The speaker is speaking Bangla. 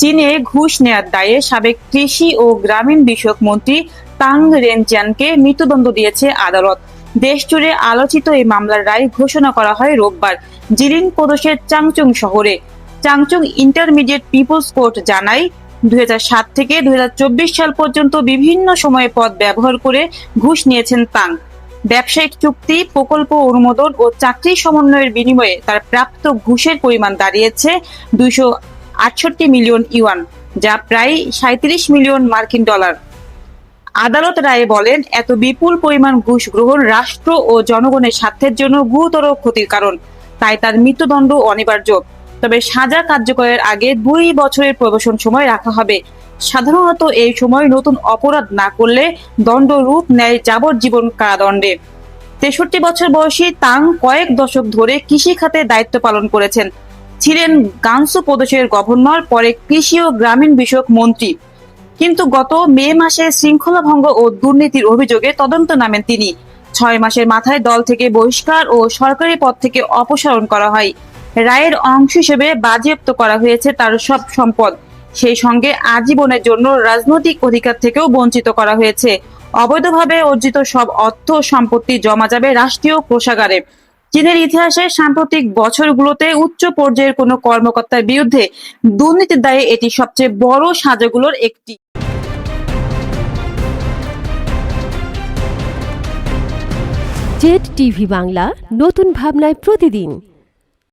চীনে ঘুষ নেয়ার দায়ে সাবেক কৃষি ও গ্রামীণ বিষয়ক মন্ত্রী তাং রেনজিয়ানকে মৃত্যুদণ্ড দিয়েছে আদালত। দেশ জুড়ে আলোচিত এই মামলার রায় ঘোষণা করা হয় রোববার জিলিন প্রদেশের চাংচুং শহরে। চাংচুং ইন্টারমিডিয়েট পিপলস কোর্ট জানায়, দুই থেকে দুই হাজার চব্বিশ সাল পর্যন্ত বিভিন্ন সময়ে পদ ব্যবহার করে ঘুষ নিয়েছেন তাং। ব্যবসায়িক চুক্তি, প্রকল্প অনুমোদন ও চাকরি সমন্বয়ের বিনিময়ে তার প্রাপ্ত ঘুষের পরিমাণ দাঁড়িয়েছে দুইশো আটষট্টি মিলিয়ন ইউয়ান, যা প্রায় সাঁত্রিশ মিলিয়ন মার্কিন ডলার। আদালত রায়ে বলেন, এত বিপুল পরিমাণ ঘুষ গ্রহণ রাষ্ট্র ও জনগণের স্বার্থের জন্য গুরুতর ক্ষতির কারণ। তাই তার মৃত্যুদণ্ড অনিবার্য। তবে সাজা কার্যকরের আগে দুই বছরের প্রবেশন সময় রাখা হবে। সাধারণত এই সময় নতুন অপরাধ না করলে দণ্ড রূপ নেয় যাবজ্জীবন কারাদণ্ডে। তেষট্টি বছর বয়সী তাং কয়েক দশক ধরে কৃষি খাতে দায়িত্ব পালন করেছেন। ছিলেন গাংসু প্রদেশের গভর্নর, পরে কৃষি ও গ্রামীণ বিষয়ক মন্ত্রী। কিন্তু গত মে মাসে শৃঙ্খলা ভঙ্গ ও দুর্নীতির অভিযোগে তদন্ত নামেন তিনি। ছয় মাসের মাথায় দল থেকে বহিষ্কার ও সরকারি পদ থেকে অপসারণ করা হয়। রায়ের অংশ হিসেবে বাজেয়াপ্ত করা হয়েছে তার সব সম্পদ। সেই সঙ্গে আজীবনের জন্য রাজনৈতিক অধিকার থেকেও বঞ্চিত করা হয়েছে। অবৈধভাবে অর্জিত সব অর্থ সম্পত্তি জমা যাবে রাষ্ট্রীয় কোষাগারে। চীনের ইতিহাসে সাম্প্রতিক বছরগুলোতে উচ্চ পর্যায়ের কোনো কর্মকর্তার বিরুদ্ধে দুর্নীতির দায়ে এটি সবচেয়ে বড় সাজাগুলোর একটি। জেড টিভি বাংলা, নতুন ভাবনায় প্রতিদিন।